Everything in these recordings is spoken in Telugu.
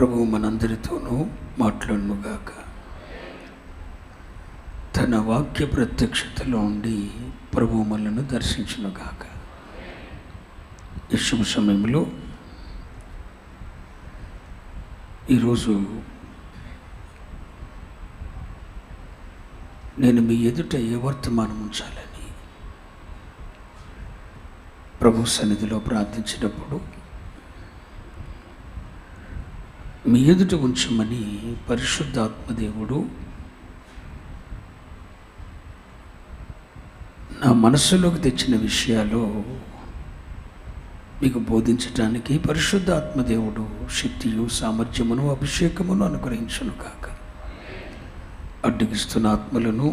ప్రభు మనందరితోనూ మాట్లాడునుగాక. తన వాక్య ప్రత్యక్షతలో ఉండి ప్రభు మనను దర్శించునుగాక. ఈ శుభ సమయంలో ఈరోజు నేను మీ ఎదుట ఏ వర్తమానం ఉంచాలని ప్రభు సన్నిధిలో ప్రార్థించినప్పుడు మీ ఎదుట ఉంచమని పరిశుద్ధాత్మదేవుడు నా మనస్సులోకి తెచ్చిన విషయాలు మీకు బోధించటానికి పరిశుద్ధాత్మదేవుడు శక్తియు సామర్థ్యమును అభిషేకమును అనుగ్రహించును కాక అడ్డగిస్తున్న ఆత్మలను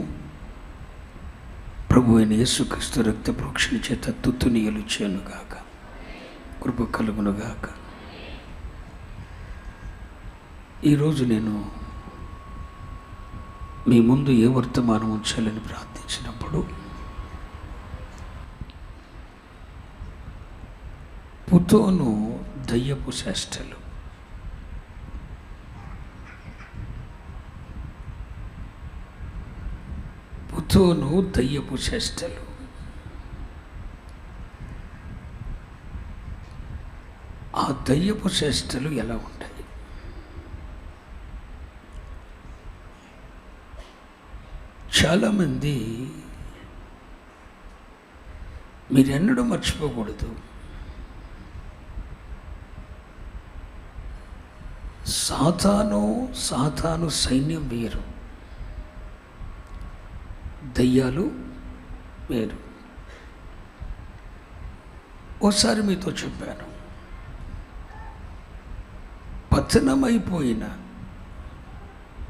ప్రభు అయిన యేసుక్రీస్తు రక్త ప్రోక్షణ చేత తుత్తునియలు చేయనుగాక కృప కలుగునుగాక ఈరోజు నేను మీ ముందు ఏ వర్తమానం ఉంచాలని ప్రార్థించినప్పుడు పుతోను దయ్యపు చేష్టలు. పుతోను దయ్యపు చేష్టలు. ఆ దయ్యపు చేష్టలు ఎలా ఉంటాయి? చాలామంది మీరెన్నడూ మర్చిపోకూడదు. సాతాను సాతాను సైన్యం వేరు. దయ్యాలు వేరు. ఓసారి మీతో చెప్పాను. పతనమైపోయిన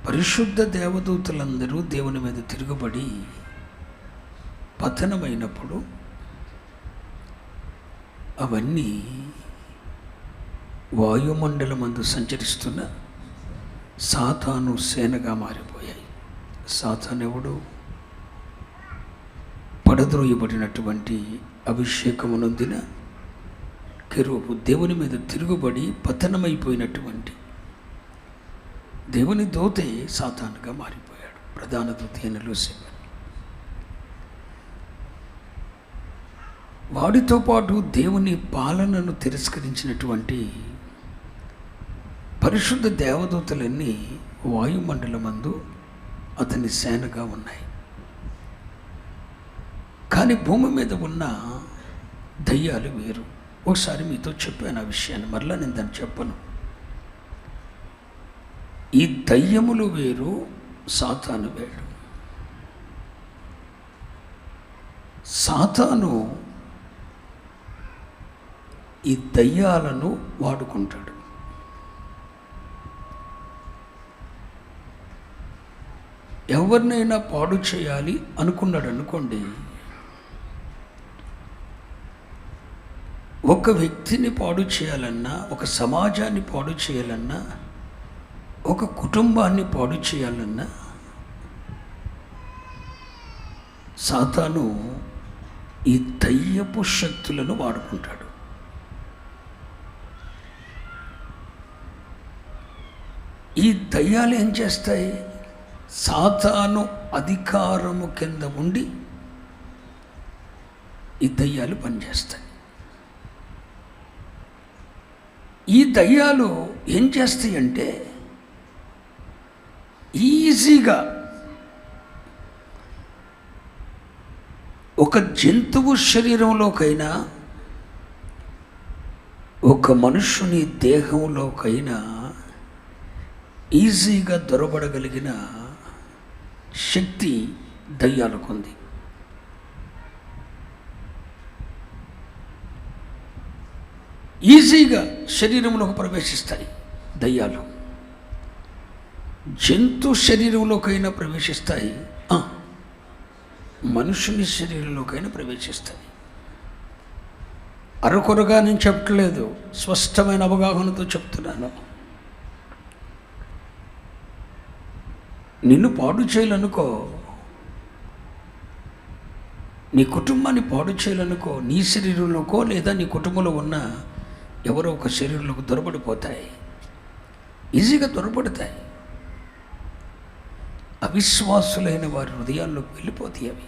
పరిశుద్ధ దేవదూతలందరూ దేవుని మీద తిరుగుబడి పతనమైనప్పుడు అవన్నీ వాయుమండలమందు సంచరిస్తున్న సాతాను సేనగా మారిపోయాయి. సాతాను ఎవడు పడద్రోయబడినటువంటి అభిషేకమునొందిన కెరూపు దేవుని మీద తిరుగుబడి పతనమైపోయినటువంటి దేవుని దూతే సాతానుగా మారిపోయాడు. ప్రధాన దూత అయిన లూసిఫర్. వాడితో పాటు దేవుని పాలనను తిరస్కరించినటువంటి పరిశుద్ధ దేవదూతలన్నీ వాయుమండలమందు అతని సేనగా ఉన్నాయి. కానీ భూమి మీద ఉన్న దయ్యాలు వేరు. ఒకసారి మీతో చెప్పాను ఆ విషయాన్ని మరలా నేను దాన్ని చెప్పను. ఈ దయ్యములు వేరు సాతాను వేరు. సాతాను ఈ దయ్యాలను వాడుకుంటాడు. ఎవరినైనా పాడు చేయాలి అనుకున్నాడు అనుకోండి ఒక వ్యక్తిని పాడు చేయాలన్నా ఒక సమాజాన్ని పాడు చేయాలన్నా ఒక కుటుంబాన్ని పాడు చేయాలన్నా సాతాను ఈ దయ్యపు శక్తులను వాడుకుంటాడు. ఈ దయ్యాలు ఏం చేస్తాయి? సాతాను అధికారము కింద ఉండి ఈ దయ్యాలు పనిచేస్తాయి. ఈ దయ్యాలు ఏం చేస్తాయి అంటే ఈజీగా ఒక జంతువు శరీరంలోకైనా ఒక మనుషుని దేహంలోకైనా ఈజీగా దొరబడగలిగిన శక్తి దయ్యాలకుంది. ఈజీగా శరీరంలోకి ప్రవేశిస్తాయి దయ్యాలు. జంతు శరీరంలోకైనా ప్రవేశిస్తాయి. మనుషుని శరీరంలోకైనా ప్రవేశిస్తాయి. అరకొరగా నేను చెప్పట్లేదు స్పష్టమైన అవగాహనతో చెప్తున్నాను. నిన్ను పాడు చేయాలనుకో నీ కుటుంబాన్ని పాడు చేయాలనుకో నీ శరీరంలోకో లేదా నీ కుటుంబంలో ఉన్న ఎవరో ఒక శరీరంలోకి దొరబడిపోతాయి. ఈజీగా దొరబడతాయి. అవిశ్వాసులైన వారి హృదయాల్లోకి వెళ్ళిపోతాయి అవి.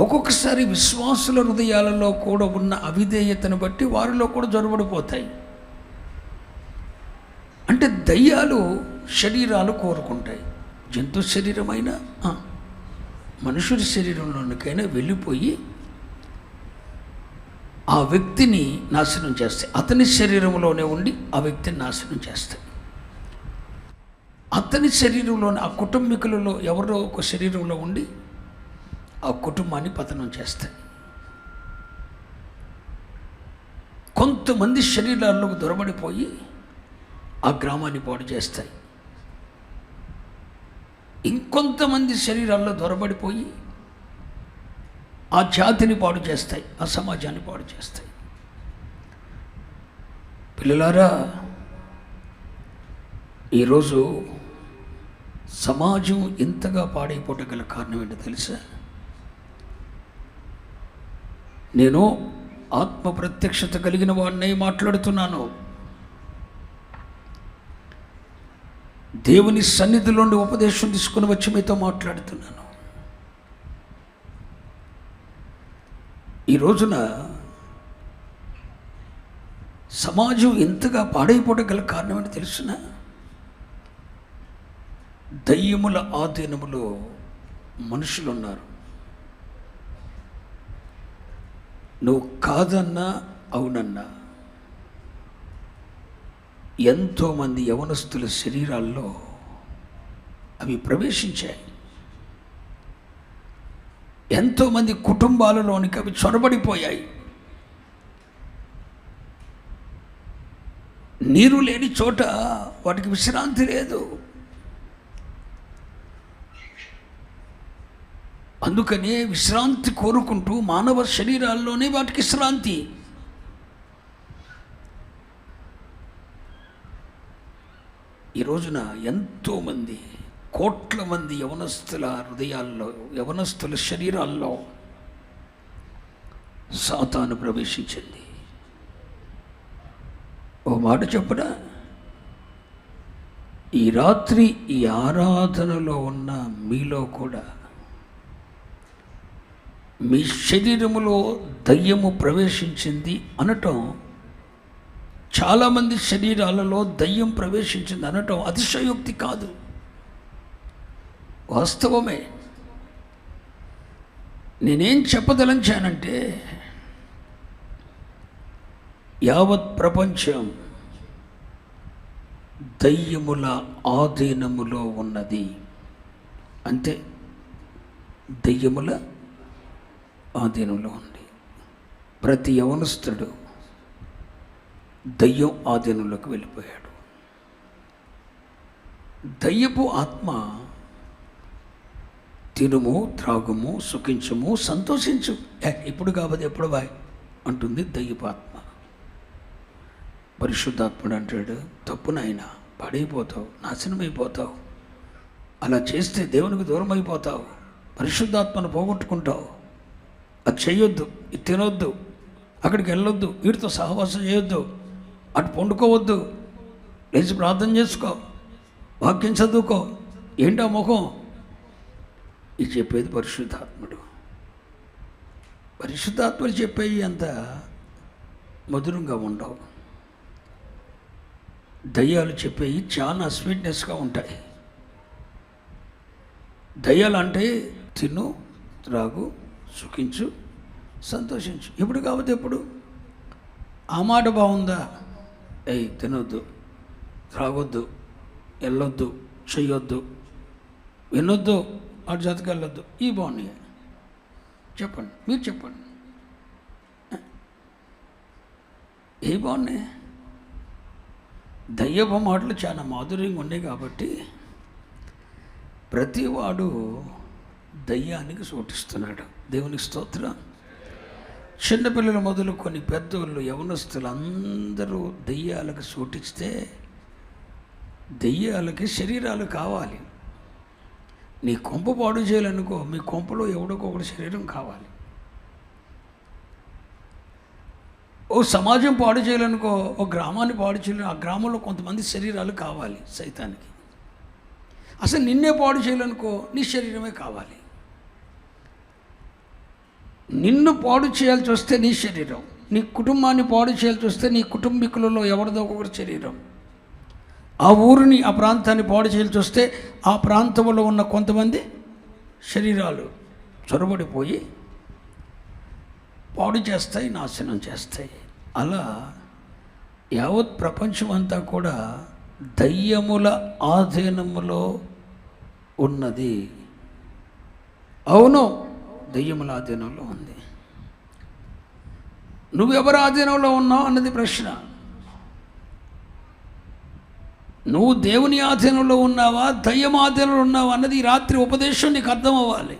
ఒక్కొక్కసారి విశ్వాసుల హృదయాలలో కూడా ఉన్న అవిధేయతను బట్టి వారిలో కూడా జొరబడిపోతాయి. అంటే దయ్యాలు శరీరాలు కోరుకుంటాయి. జంతు శరీరమైన మనుషుల మనుషుడి శరీరంలోనికైనా వెళ్ళిపోయి ఆ వ్యక్తిని నాశనం చేస్తాయి. అతని శరీరంలోనే ఉండి ఆ వ్యక్తిని నాశనం చేస్తాయి. అతని శరీరంలోని ఆ కుటుంబీకులలో ఎవరో ఒక శరీరంలో ఉండి ఆ కుటుంబాన్ని పతనం చేస్తాయి. కొంతమంది శరీరాల్లోకి దొరబడిపోయి ఆ గ్రామాన్ని పాడు చేస్తాయి. ఇంకొంతమంది శరీరాల్లో దొరబడిపోయి ఆ జాతిని పాడు చేస్తాయి ఆ సమాజాన్ని పాడు చేస్తాయి. పిల్లలారా ఈరోజు సమాజం ఇంతగా పాడైపోవటం గల కారణం ఏంటో తెలుసా? నేను ఆత్మ ప్రత్యక్షత కలిగిన వాడినే మాట్లాడుతున్నాను. దేవుని సన్నిధిలోండి ఉపదేశం తీసుకుని వచ్చి మీతో మాట్లాడుతున్నాను. ఈ రోజున సమాజం ఇంతగా పాడైపోవడం గల కారణం ఏంటో తెలుసునా? దయ్యముల ఆధీనములో మనుషులు ఉన్నారు నువ్వు కాదన్నా అవునన్నా ఎంతోమంది యవనస్తుల శరీరాల్లో అవి ప్రవేశించాయి. ఎంతోమంది కుటుంబాలలోనికి అవి చొరబడిపోయాయి. నీరు లేని చోట వాటికి విశ్రాంతి లేదు. అందుకనే విశ్రాంతి కోరుకుంటూ మానవ శరీరాల్లోనే వాటికి విశ్రాంతి ఈ రోజున ఎంతోమంది కోట్ల మంది యవనస్తుల హృదయాల్లో యవనస్తుల శరీరాల్లో సాతాను ప్రవేశించింది. ఓ మాట చెప్పడా ఈ రాత్రి ఈ ఆరాధనలో ఉన్న మీలో కూడా మీ శరీరములో దయ్యము ప్రవేశించింది అనటం చాలామంది శరీరాలలో దయ్యం ప్రవేశించింది అనటం అతిశయోక్తి కాదు. వాస్తవమే. నేనేం చెప్పదలంచానంటే యావత్ ప్రపంచం దయ్యముల ఆధీనములో ఉన్నది. అంతే. దయ్యముల ఆధీనంలో ఉంది ప్రతి యవనస్తుడు దయ్యం ఆధీనంలోకి వెళ్ళిపోయాడు. దయ్యపు ఆత్మ తినుము త్రాగుము సుఖించుము సంతోషించు. ఎప్పుడు ఇప్పుడు ఎప్పుడు బాయ్? అంటుంది దయ్యపు ఆత్మ. పరిశుద్ధాత్ముడు అంటాడు తప్పు నాయన పడైపోతావు నాశనమైపోతావు. అలా చేస్తే దేవునికి దూరం అయిపోతావు పరిశుద్ధాత్మను పోగొట్టుకుంటావు. అది చేయొద్దు ఇది తినొద్దు అక్కడికి వెళ్ళొద్దు వీటితో సహవాసం చేయొద్దు అటు పండుకోవద్దు లేచి ప్రార్థన చేసుకో వాక్యం చదువుకో ఏంటా ముఖం? ఇది చెప్పేది పరిశుద్ధాత్ముడు. పరిశుద్ధాత్ముడు చెప్పేవి అంత మధురంగా ఉండవు. దయ్యాలు చెప్పేవి చాలా స్వీట్నెస్గా ఉంటాయి. దయ్యాలు అంటే తిను త్రాగు సుఖించు సంతోషించు. ఎప్పుడు కాకపోతే ఎప్పుడు? ఆ మాట బాగుందా? అయ్యి తినొద్దు త్రాగొద్దు వెళ్ళొద్దు చెయ్యొద్దు వినొద్దు అటు జతకి వెళ్ళొద్దు. ఈ బాగున్నాయి. చెప్పండి మీరు చెప్పండి. ఏ బాగున్నాయి? దయ్యపు మాటలు చాలా మాధుర్యంగా ఉన్నాయి కాబట్టి ప్రతివాడు దయ్యానికి సూటిస్తున్నాడు. దేవుని స్తోత్రం. చిన్నపిల్లలు మొదలుకొని పెద్దోళ్ళు యవనస్తులు అందరూ దెయ్యాలకు సూటిస్తే దెయ్యాలకి శరీరాలు కావాలి. నీ కొంప పాడు చేయాలనుకో మీ కొంపలో ఎవడొకొకటి శరీరం కావాలి. ఓ సమాజం పాడు చేయాలనుకో ఓ గ్రామాన్ని పాడు చేయాలి ఆ గ్రామంలో కొంతమంది శరీరాలు కావాలి సైతానికి. అసలు నిన్నే పాడు చేయాలనుకో నీ శరీరమే కావాలి. నిన్ను పాడు చేయాల్సి వస్తే నీ శరీరం నీ కుటుంబాన్ని పాడు చేయాల్సి వస్తే నీ కుటుంబీకులలో ఎవరిదో ఒకరి శరీరం. ఆ ఊరిని ఆ ప్రాంతాన్ని పాడు చేయాల్సి వస్తే ఆ ప్రాంతంలో ఉన్న కొంతమంది శరీరాలు చొరబడిపోయి పాడు చేస్తాయి నాశనం చేస్తాయి. అలా యావత్ ప్రపంచం అంతా కూడా దయ్యముల ఆధీనములో ఉన్నది. అవును దెయ్యముల ఆధీనంలో ఉంది. నువ్వెవరి ఆధీనంలో ఉన్నావు అన్నది ప్రశ్న. నువ్వు దేవుని ఆధీనంలో ఉన్నావా దయ్యం ఆధీనంలో ఉన్నావా అన్నది ఈ రాత్రి ఉపదేశం నీకు అర్థం అవ్వాలి